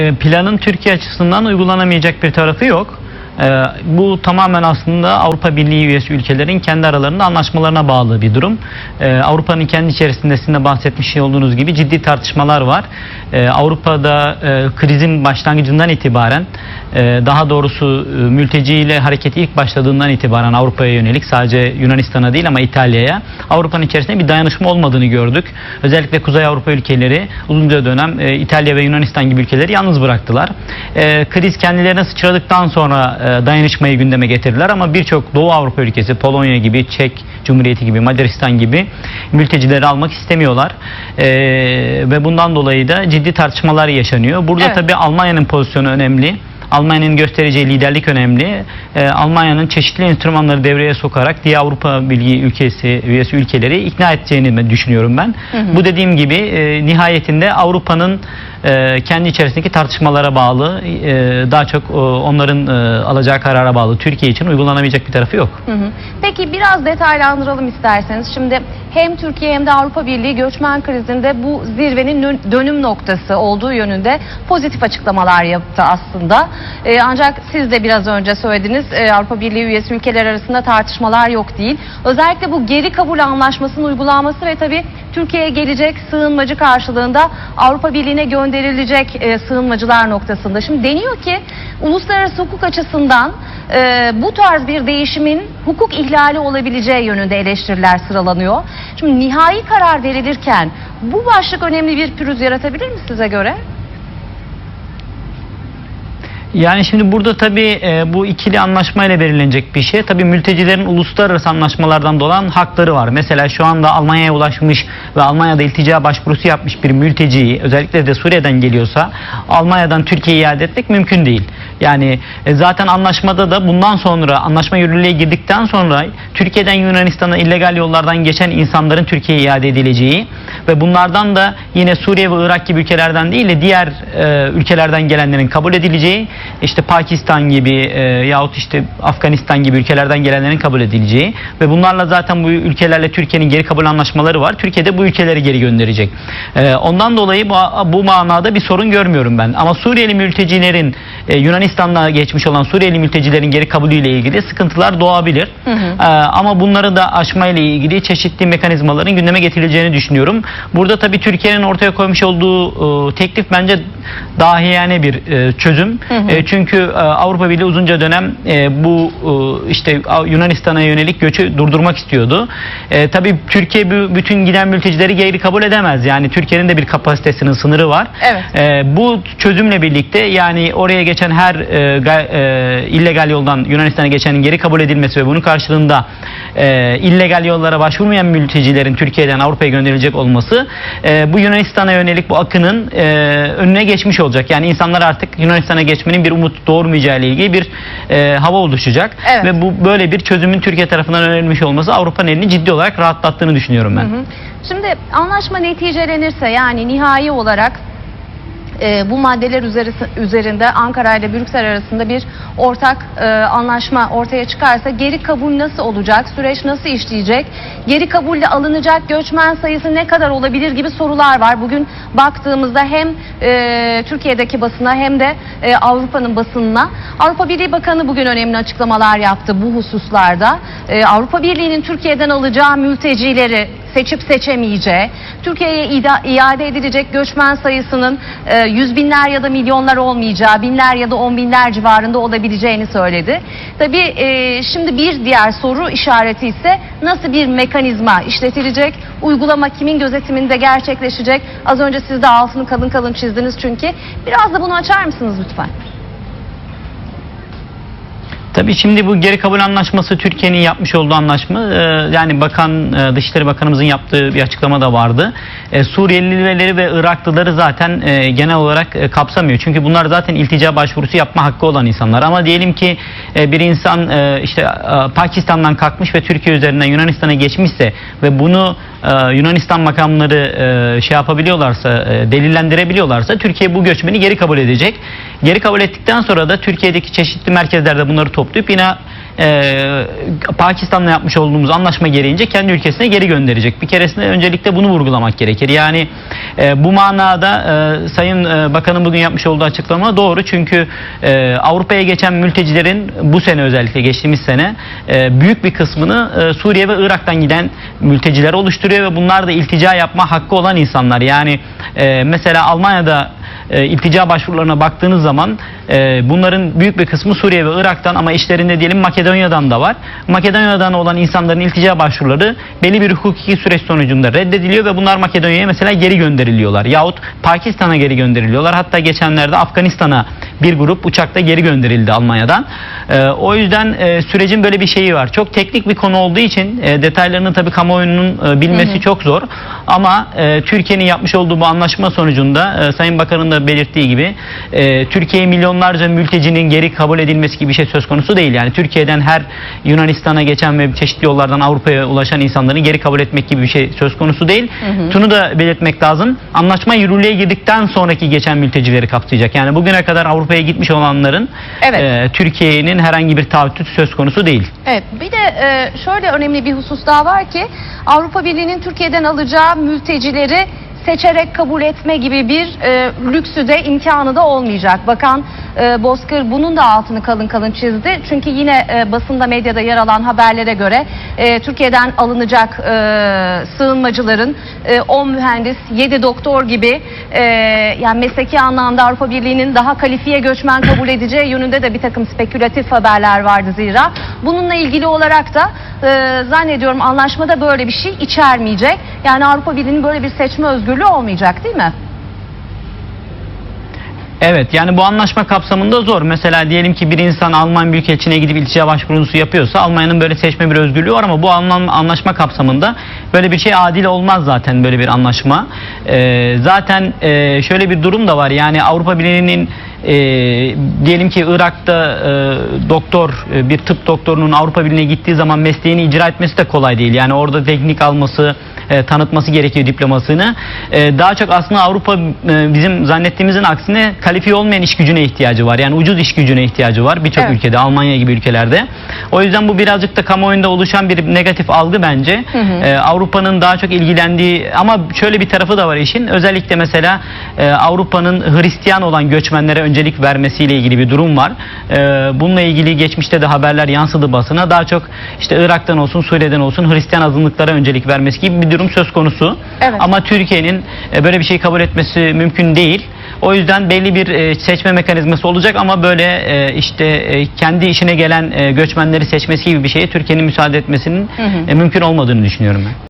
E, Planın Türkiye açısından uygulanamayacak bir tarafı yok. E, Bu tamamen aslında Avrupa Birliği üyesi ülkelerin kendi aralarında anlaşmalarına bağlı bir durum. E, Avrupa'nın kendi içerisinde sizin de bahsetmiş olduğunuz gibi ciddi tartışmalar var. E, Avrupa'da e, krizin başlangıcından itibaren e, daha doğrusu e, mülteciyle hareketi ilk başladığından itibaren Avrupa'ya yönelik sadece Yunanistan'a değil ama İtalya'ya Avrupa'nın içerisinde bir dayanışma olmadığını gördük. Özellikle Kuzey Avrupa ülkeleri uzunca dönem İtalya ve Yunanistan gibi ülkeleri yalnız bıraktılar. Kriz kendilerine sıçradıktan sonra dayanışmayı gündeme getirdiler ama birçok Doğu Avrupa ülkesi Polonya gibi, Çek Cumhuriyeti gibi, Macaristan gibi mültecileri almak istemiyorlar. E, ve bundan dolayı da ciddi tartışmalar yaşanıyor. Burada Evet. tabii Almanya'nın pozisyonu önemli. Almanya'nın göstereceği liderlik önemli. Ee, Almanya'nın çeşitli enstrümanları devreye sokarak diğer Avrupa Birliği ülkesi, üyesi ülkeleri ikna edeceğini ben düşünüyorum ben. Bu dediğim gibi e, nihayetinde Avrupa'nın e, kendi içerisindeki tartışmalara bağlı, e, daha çok e, onların e, alacağı karara bağlı. Türkiye için uygulanamayacak bir tarafı yok. Hı hı. Peki biraz detaylandıralım isterseniz. Şimdi hem Türkiye hem de Avrupa Birliği göçmen krizinde bu zirvenin dön- dönüm noktası olduğu yönünde pozitif açıklamalar yaptı aslında. Ee, ancak siz de biraz önce söylediniz e, Avrupa Birliği üyesi ülkeler arasında tartışmalar yok değil. Özellikle bu geri kabul anlaşmasının uygulanması ve tabii Türkiye'ye gelecek sığınmacı karşılığında Avrupa Birliği'ne gönderilecek e, sığınmacılar noktasında. Şimdi deniyor ki uluslararası hukuk açısından e, bu tarz bir değişimin hukuk ihlali olabileceği yönünde eleştiriler sıralanıyor. Şimdi nihai karar verilirken bu başlık önemli bir pürüz yaratabilir mi size göre? Yani şimdi burada tabii e, bu ikili anlaşmayla belirlenecek bir şey. Tabii mültecilerin uluslararası anlaşmalardan dolan hakları var. Mesela şu anda Almanya'ya ulaşmış ve Almanya'da iltica başvurusu yapmış bir mülteciyi özellikle de Suriye'den geliyorsa Almanya'dan Türkiye'ye iade etmek mümkün değil. Yani e, zaten anlaşmada da bundan sonra anlaşma yürürlüğe girdikten sonra Türkiye'den Yunanistan'a illegal yollardan geçen insanların Türkiye'ye iade edileceği ve bunlardan da yine Suriye ve Irak gibi ülkelerden değil de diğer e, ülkelerden gelenlerin kabul edileceği işte Pakistan gibi e, yahut işte Afganistan gibi ülkelerden gelenlerin kabul edileceği ve bunlarla zaten bu ülkelerle Türkiye'nin geri kabul anlaşmaları var. Türkiye'de bu ülkeleri geri gönderecek. E, ondan dolayı bu, bu manada bir sorun görmüyorum ben. Ama Suriyeli mültecilerin e, Yunanistan'la geçmiş olan Suriyeli mültecilerin geri kabulüyle ilgili sıkıntılar doğabilir. E, ama bunları da aşmayla ilgili çeşitli mekanizmaların gündeme getirileceğini düşünüyorum. Burada tabii Türkiye'nin ortaya koymuş olduğu e, teklif bence dahiyane bir e, çözüm. E, çünkü e, Avrupa Birliği uzunca dönem e, bu e, işte Yunanistan'a yönelik göçü durdurmak istiyordu. E, tabii Türkiye bütün giden mültecileri geri kabul edemez. Yani Türkiye'nin de bir kapasitesinin sınırı var. Evet. E, bu çözümle birlikte yani oraya geçen her e, e, illegal yoldan Yunanistan'a geçenin geri kabul edilmesi ve bunun karşılığında e, illegal yollara başvurmayan mültecilerin Türkiye'den Avrupa'ya gönderilecek olması e, bu Yunanistan'a yönelik bu akının e, önüne geçmiş olacak. Yani insanlar artık Yunanistan'a geçmenin bir umut doğurmayacağı ile ilgili bir e, hava oluşacak Evet. ve bu böyle bir çözümün Türkiye tarafından önerilmiş olması Avrupa'nın elini ciddi olarak rahatlattığını düşünüyorum ben. Hı. Şimdi anlaşma neticelenirse yani nihai olarak e, bu maddeler üzeri- üzerinde Ankara ile Brüksel arasında bir ortak e, anlaşma ortaya çıkarsa geri kabul nasıl olacak? Süreç nasıl işleyecek? Geri kabulle alınacak göçmen sayısı ne kadar olabilir gibi sorular var. Bugün baktığımızda hem e, Türkiye'deki basına hem de e, Avrupa'nın basınına Avrupa Birliği Bakanı bugün önemli açıklamalar yaptı bu hususlarda. E, Avrupa Birliği'nin Türkiye'den alacağı mültecileri seçip seçemeyeceği, Türkiye'ye iade edilecek göçmen sayısının e, yüz binler ya da milyonlar olmayacağı, binler ya da on binler civarında olabileceğini söyledi. Tabii e, şimdi bir diğer soru işareti ise nasıl bir mekanizma işletilecek, uygulama kimin gözetiminde gerçekleşecek? Az önce siz de altını kalın kalın çizdiniz çünkü. Biraz da bunu açar mısınız lütfen? Tabii şimdi bu geri kabul anlaşması Türkiye'nin yapmış olduğu anlaşma e, yani bakan e, Dışişleri Bakanımızın yaptığı bir açıklama da vardı. E, Suriyelileri ve Iraklıları zaten genel olarak kapsamıyor. Çünkü bunlar zaten iltica başvurusu yapma hakkı olan insanlar. Ama diyelim ki bir insan işte Pakistan'dan kalkmış ve Türkiye üzerinden Yunanistan'a geçmişse ve bunu Yunanistan makamları şey yapabiliyorlarsa, delillendirebiliyorlarsa Türkiye bu göçmeni geri kabul edecek. Geri kabul ettikten sonra da Türkiye'deki çeşitli merkezlerde bunları toplayacak toplayıp yine e, Pakistan'la yapmış olduğumuz anlaşma gereğince kendi ülkesine geri gönderecek. Bir keresinde öncelikle bunu vurgulamak gerekir. Yani e, bu manada e, Sayın e, Bakan'ın bugün yapmış olduğu açıklama doğru. Çünkü e, Avrupa'ya geçen mültecilerin bu sene özellikle geçtiğimiz sene e, büyük bir kısmını e, Suriye ve Irak'tan giden mülteciler oluşturuyor ve bunlar da iltica yapma hakkı olan insanlar. Yani e, mesela Almanya'da e, iltica başvurularına baktığınız zaman e, bunların büyük bir kısmı Suriye ve Irak'tan ama işlerinde diyelim Makedonya'dan da var. Makedonya'dan olan insanların iltica başvuruları belli bir hukuki süreç sonucunda reddediliyor ve bunlar Makedonya'ya mesela geri gönderiliyorlar. Yahut Pakistan'a geri gönderiliyorlar. Hatta geçenlerde Afganistan'a bir grup uçakta geri gönderildi Almanya'dan. E, o yüzden e, sürecin böyle bir şeyi var. Çok teknik bir konu olduğu için e, detaylarını tabii kamuoyunun e, bilmesi çok zor. Ama e, Türkiye'nin yapmış olduğu bu anlaşma sonucunda e, Sayın Bakan'ın da belirttiği gibi e, Türkiye'ye milyonlarca mültecinin geri kabul edilmesi gibi bir şey söz konusu değil. Yani Türkiye'den her Yunanistan'a geçen ve çeşitli yollardan Avrupa'ya ulaşan insanları geri kabul etmek gibi bir şey söz konusu değil. Şunu da belirtmek lazım. Anlaşma yürürlüğe girdikten sonraki geçen mültecileri kapsayacak. Yani bugüne kadar Avrupa'ya gitmiş olanların Evet. e, Türkiye'nin herhangi bir taahhütü söz konusu değil. Evet bir de e, şöyle önemli bir husus daha var ki Avrupa Birliği'nin Türkiye'den alacağı mültecileri seçerek kabul etme gibi bir e, lüksü de imkanı da olmayacak. Bakan e, Bozkır bunun da altını kalın kalın çizdi. Çünkü yine e, basında medyada yer alan haberlere göre e, Türkiye'den alınacak e, sığınmacıların e, 10 mühendis, 7 doktor gibi e, yani mesleki anlamda Avrupa Birliği'nin daha kalifiye göçmen kabul edeceği yönünde de bir takım spekülatif haberler vardı zira. Bununla ilgili olarak da e, zannediyorum anlaşmada böyle bir şey içermeyecek. Yani Avrupa Birliği'nin böyle bir seçme özgürlüğü olmayacak değil mi? Evet yani bu anlaşma kapsamında zor. Mesela diyelim ki bir insan Alman Büyükelçiliğine gidip iltica başvurusu yapıyorsa Almanya'nın böyle seçme bir özgürlüğü var ama bu anlam- anlaşma kapsamında böyle bir şey adil olmaz zaten böyle bir anlaşma. Ee, zaten e, şöyle bir durum da var yani Avrupa Birliği'nin e, diyelim ki Irak'ta e, doktor e, bir tıp doktorunun Avrupa Birliği'ne gittiği zaman mesleğini icra etmesi de kolay değil. Yani orada teknik alması, e, tanıtması gerekiyor diplomasını. E, daha çok aslında Avrupa e, bizim zannettiğimizin aksine kalifiye olmayan iş gücüne ihtiyacı var. Yani ucuz iş gücüne ihtiyacı var birçok Evet. ülkede, Almanya gibi ülkelerde. O yüzden bu birazcık da kamuoyunda oluşan bir negatif algı bence. E, Avrupa'nın daha çok ilgilendiği ama şöyle bir tarafı da var işin. Özellikle mesela e, Avrupa'nın Hristiyan olan göçmenlere öncelik vermesiyle ilgili bir durum var. E, bununla ilgili geçmişte de haberler yansıdı basına. Daha çok işte Irak'tan olsun, Suriye'den olsun Hristiyan azınlıklara öncelik vermesi gibi bir durum söz konusu. Evet. Ama Türkiye'nin e, böyle bir şey kabul etmesi mümkün değil. O yüzden belli bir e, seçme mekanizması olacak ama böyle e, işte e, kendi işine gelen e, göçmenleri seçmesi gibi bir şeye Türkiye'nin müsaade etmesinin e, mümkün olmadığını düşünüyorum ben.